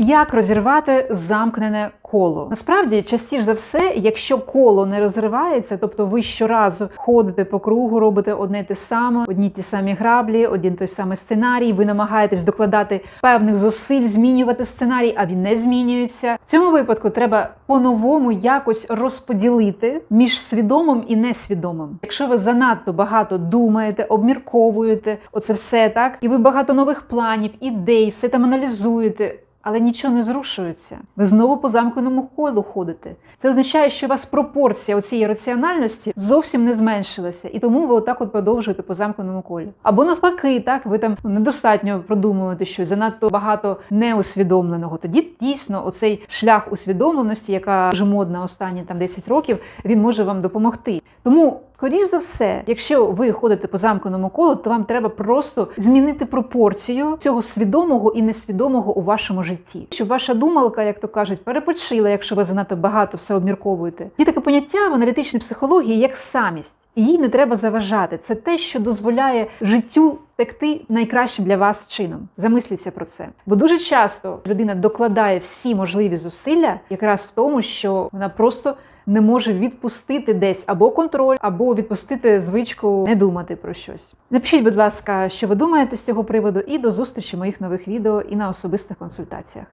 Як розірвати замкнене коло? Насправді, частіше за все, якщо коло не розривається, тобто ви щоразу ходите по кругу, робите одне те саме, одні ті самі граблі, один той самий сценарій, ви намагаєтесь докладати певних зусиль, змінювати сценарій, а він не змінюється. В цьому випадку треба по-новому якось розподілити між свідомим і несвідомим. Якщо ви занадто багато думаєте, обмірковуєте, оце все так, і ви багато нових планів, ідей, все там аналізуєте. Але нічого не зрушується. Ви знову по замкненому колу ходите. Це означає, що у вас пропорція оцієї раціональності зовсім не зменшилася, і тому ви отак от продовжуєте по замкненому колі. Або навпаки, так ви там недостатньо продумуєте щось, занадто багато неусвідомленого. Тоді дійсно оцей шлях усвідомленості, яка вже модна останні там 10 років, він може вам допомогти. Тому, скоріш за все, якщо ви ходите по замкненому колу, то вам треба просто змінити пропорцію цього свідомого і несвідомого у вашому житті, щоб ваша думалка, як то кажуть, перепочила, якщо ви занадто багато все обмірковуєте. Є таке поняття в аналітичній психології як самість. Їй не треба заважати. Це те, що дозволяє життю текти найкращим для вас чином. Замисліться про це. Бо дуже часто людина докладає всі можливі зусилля якраз в тому, що вона просто не може відпустити десь або контроль, або відпустити звичку не думати про щось. Напишіть, будь ласка, що ви думаєте з цього приводу, і до зустрічі моїх нових відео і на особистих консультаціях.